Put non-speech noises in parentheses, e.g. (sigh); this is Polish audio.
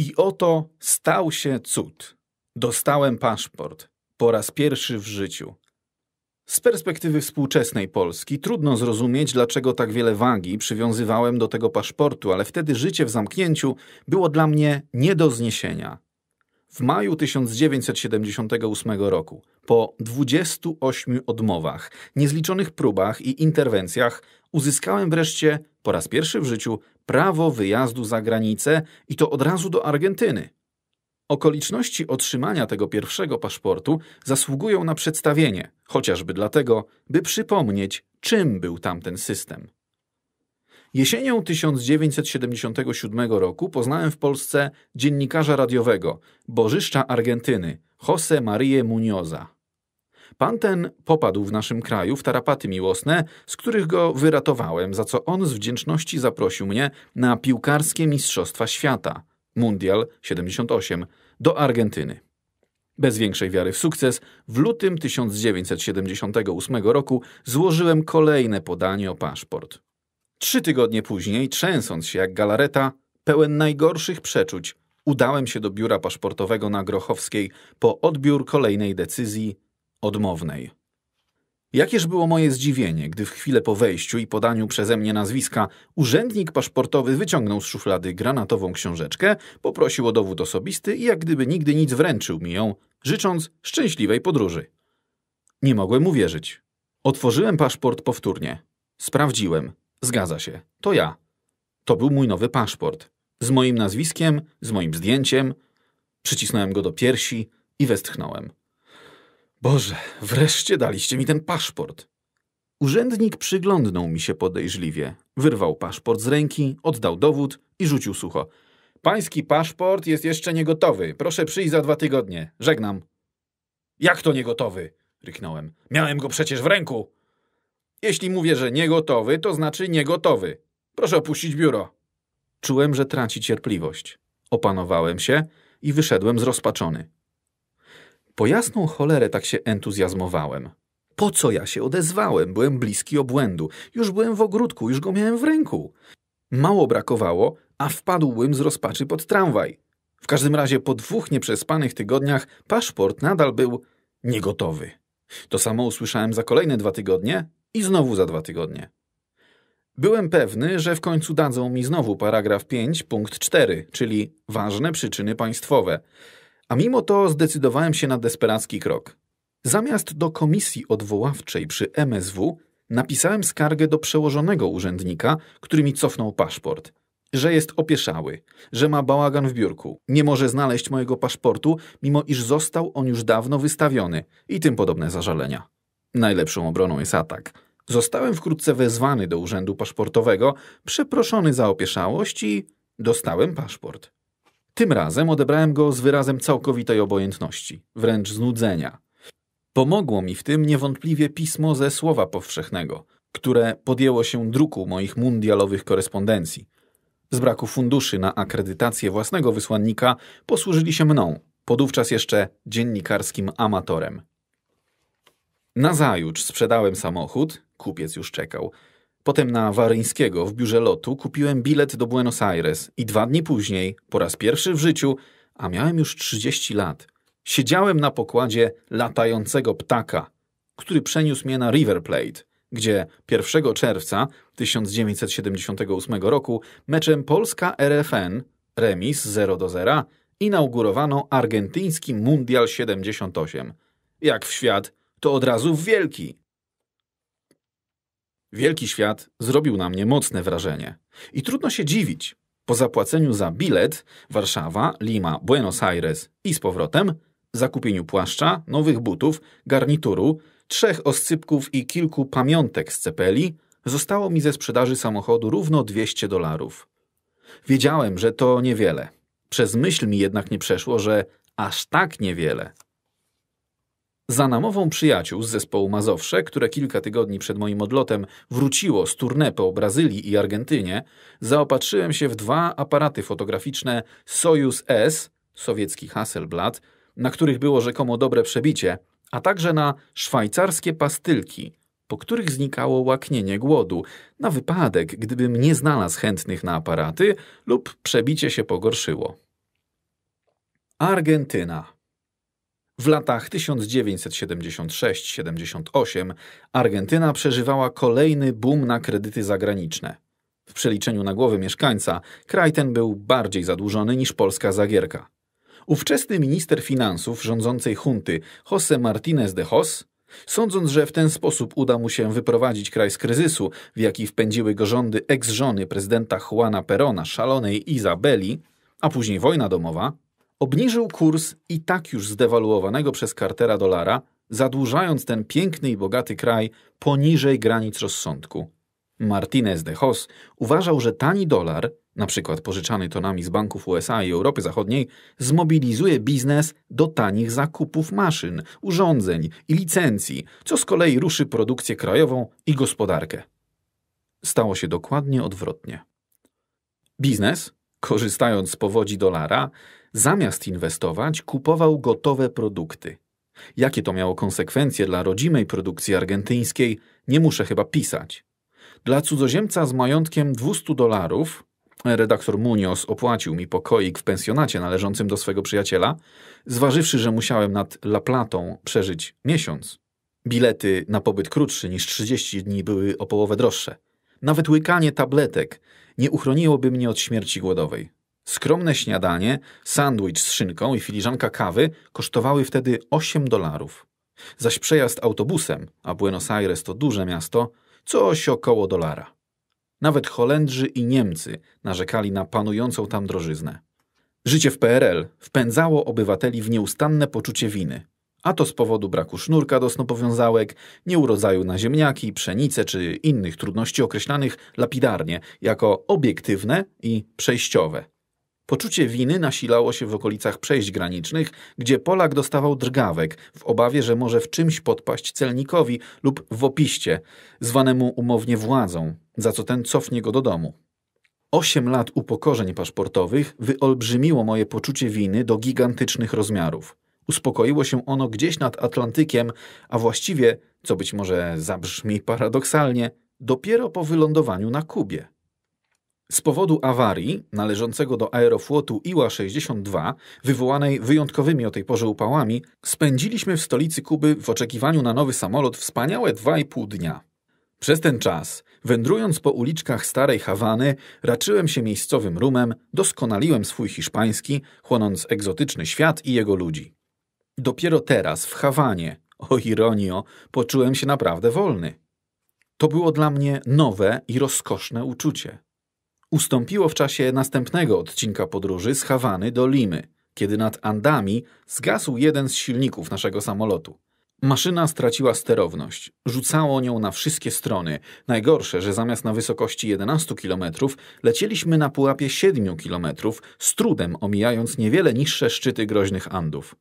I oto stał się cud. Dostałem paszport. Po raz pierwszy w życiu. Z perspektywy współczesnej Polski trudno zrozumieć, dlaczego tak wiele wagi przywiązywałem do tego paszportu, ale wtedy życie w zamknięciu było dla mnie nie do zniesienia. W maju 1978 roku, po 28 odmowach, niezliczonych próbach i interwencjach, uzyskałem wreszcie, po raz pierwszy w życiu, prawo wyjazdu za granicę i to od razu do Argentyny. Okoliczności otrzymania tego pierwszego paszportu zasługują na przedstawienie, chociażby dlatego, by przypomnieć, czym był tamten system. Jesienią 1977 roku poznałem w Polsce dziennikarza radiowego, bożyszcza Argentyny, José Marie Muñoza. Pan ten popadł w naszym kraju w tarapaty miłosne, z których go wyratowałem, za co on z wdzięczności zaprosił mnie na piłkarskie Mistrzostwa Świata, Mundial 78, do Argentyny. Bez większej wiary w sukces, w lutym 1978 roku złożyłem kolejne podanie o paszport. Trzy tygodnie później, trzęsąc się jak galareta, pełen najgorszych przeczuć, udałem się do biura paszportowego na Grochowskiej po odbiór kolejnej decyzji odmownej. Jakież było moje zdziwienie, gdy w chwilę po wejściu i podaniu przeze mnie nazwiska urzędnik paszportowy wyciągnął z szuflady granatową książeczkę, poprosił o dowód osobisty i jak gdyby nigdy nic wręczył mi ją, życząc szczęśliwej podróży. Nie mogłem uwierzyć. Otworzyłem paszport powtórnie. Sprawdziłem. Zgadza się. To ja. To był mój nowy paszport. Z moim nazwiskiem, z moim zdjęciem. Przycisnąłem go do piersi i westchnąłem. Boże, wreszcie daliście mi ten paszport. Urzędnik przyglądnął mi się podejrzliwie. Wyrwał paszport z ręki, oddał dowód i rzucił sucho. Pański paszport jest jeszcze niegotowy. Proszę przyjść za dwa tygodnie. Żegnam. Jak to niegotowy? ryknąłem. Miałem go przecież w ręku. Jeśli mówię, że niegotowy, to znaczy niegotowy. Proszę opuścić biuro. Czułem, że traci cierpliwość. Opanowałem się i wyszedłem zrozpaczony. Po jasną cholerę tak się entuzjazmowałem. Po co ja się odezwałem? Byłem bliski obłędu. Już byłem w ogródku, już go miałem w ręku. Mało brakowało, a wpadłbym z rozpaczy pod tramwaj. W każdym razie po dwóch nieprzespanych tygodniach paszport nadal był niegotowy. To samo usłyszałem za kolejne dwa tygodnie i znowu za dwa tygodnie. Byłem pewny, że w końcu dadzą mi znowu paragraf 5 punkt 4, czyli ważne przyczyny państwowe. A mimo to zdecydowałem się na desperacki krok. Zamiast do komisji odwoławczej przy MSW napisałem skargę do przełożonego urzędnika, który mi cofnął paszport. Że jest opieszały, że ma bałagan w biurku, nie może znaleźć mojego paszportu, mimo iż został on już dawno wystawiony i tym podobne zażalenia. Najlepszą obroną jest atak. Zostałem wkrótce wezwany do urzędu paszportowego, przeproszony za opieszałość i dostałem paszport. Tym razem odebrałem go z wyrazem całkowitej obojętności, wręcz znudzenia. Pomogło mi w tym niewątpliwie pismo ze Słowa Powszechnego, które podjęło się druku moich mundialowych korespondencji. Z braku funduszy na akredytację własnego wysłannika posłużyli się mną, podówczas jeszcze dziennikarskim amatorem. Nazajutrz sprzedałem samochód, kupiec już czekał. Potem na Waryńskiego w biurze lotu kupiłem bilet do Buenos Aires i dwa dni później, po raz pierwszy w życiu, a miałem już 30 lat, siedziałem na pokładzie latającego ptaka, który przeniósł mnie na River Plate, gdzie 1 czerwca 1978 roku meczem Polska RFN, remis 0 do 0, inaugurowano argentyński Mundial 78. Jak w świat, to od razu wielki. Wielki świat zrobił na mnie mocne wrażenie. I trudno się dziwić. Po zapłaceniu za bilet Warszawa, Lima, Buenos Aires i z powrotem, zakupieniu płaszcza, nowych butów, garnituru, trzech oscypków i kilku pamiątek z cepeli, zostało mi ze sprzedaży samochodu równo 200 dolarów. Wiedziałem, że to niewiele. Przez myśl mi jednak nie przeszło, że aż tak niewiele. Za namową przyjaciół z zespołu Mazowsze, które kilka tygodni przed moim odlotem wróciło z tournée po Brazylii i Argentynie, zaopatrzyłem się w dwa aparaty fotograficzne Soyuz S, sowiecki Hasselblad, na których było rzekomo dobre przebicie, a także na szwajcarskie pastylki, po których znikało łaknienie głodu, na wypadek, gdybym nie znalazł chętnych na aparaty lub przebicie się pogorszyło. Argentyna. W latach 1976-78 Argentyna przeżywała kolejny boom na kredyty zagraniczne. W przeliczeniu na głowę mieszkańca kraj ten był bardziej zadłużony niż polska Zagierka. Ówczesny minister finansów rządzącej hunty José Martínez de Hoz, sądząc, że w ten sposób uda mu się wyprowadzić kraj z kryzysu, w jaki wpędziły go rządy ex-żony prezydenta Juana Perona, szalonej Izabeli, a później wojna domowa, obniżył kurs i tak już zdewaluowanego przez Cartera dolara, zadłużając ten piękny i bogaty kraj poniżej granic rozsądku. Martinez de Hoz uważał, że tani dolar, na przykład pożyczany tonami z banków USA i Europy Zachodniej, zmobilizuje biznes do tanich zakupów maszyn, urządzeń i licencji, co z kolei ruszy produkcję krajową i gospodarkę. Stało się dokładnie odwrotnie. Biznes, korzystając z powodzi dolara, zamiast inwestować, kupował gotowe produkty. Jakie to miało konsekwencje dla rodzimej produkcji argentyńskiej, nie muszę chyba pisać. Dla cudzoziemca z majątkiem 200 dolarów redaktor Munoz opłacił mi pokoik w pensjonacie należącym do swego przyjaciela, zważywszy, że musiałem nad La Platą przeżyć miesiąc. Bilety na pobyt krótszy niż 30 dni były o połowę droższe. Nawet łykanie tabletek nie uchroniłoby mnie od śmierci głodowej. Skromne śniadanie, sandwich z szynką i filiżanka kawy kosztowały wtedy 8 dolarów. Zaś przejazd autobusem, a Buenos Aires to duże miasto, coś około dolara. Nawet Holendrzy i Niemcy narzekali na panującą tam drożyznę. Życie w PRL wpędzało obywateli w nieustanne poczucie winy, a to z powodu braku sznurka do snopowiązałek, nieurodzaju na ziemniaki, pszenicę czy innych trudności określanych lapidarnie jako obiektywne i przejściowe. Poczucie winy nasilało się w okolicach przejść granicznych, gdzie Polak dostawał drgawek w obawie, że może w czymś podpaść celnikowi lub w opiście, zwanemu umownie władzą, za co ten cofnie go do domu. Osiem lat upokorzeń paszportowych wyolbrzymiło moje poczucie winy do gigantycznych rozmiarów. Uspokoiło się ono gdzieś nad Atlantykiem, a właściwie, co być może zabrzmi paradoksalnie, dopiero po wylądowaniu na Kubie. Z powodu awarii należącego do aeroflotu Iła-62, wywołanej wyjątkowymi o tej porze upałami, spędziliśmy w stolicy Kuby w oczekiwaniu na nowy samolot wspaniałe dwa i pół dnia. Przez ten czas, wędrując po uliczkach starej Hawany, raczyłem się miejscowym rumem, doskonaliłem swój hiszpański, chłonąc egzotyczny świat i jego ludzi. Dopiero teraz, w Hawanie, (laughs) o ironio, poczułem się naprawdę wolny. To było dla mnie nowe i rozkoszne uczucie ustąpiło w czasie następnego odcinka podróży z Hawany do Limy, kiedy nad Andami zgasł jeden z silników naszego samolotu. Maszyna straciła sterowność, rzucało nią na wszystkie strony. Najgorsze, że zamiast na wysokości 11 km lecieliśmy na pułapie 7 km, z trudem omijając niewiele niższe szczyty groźnych Andów.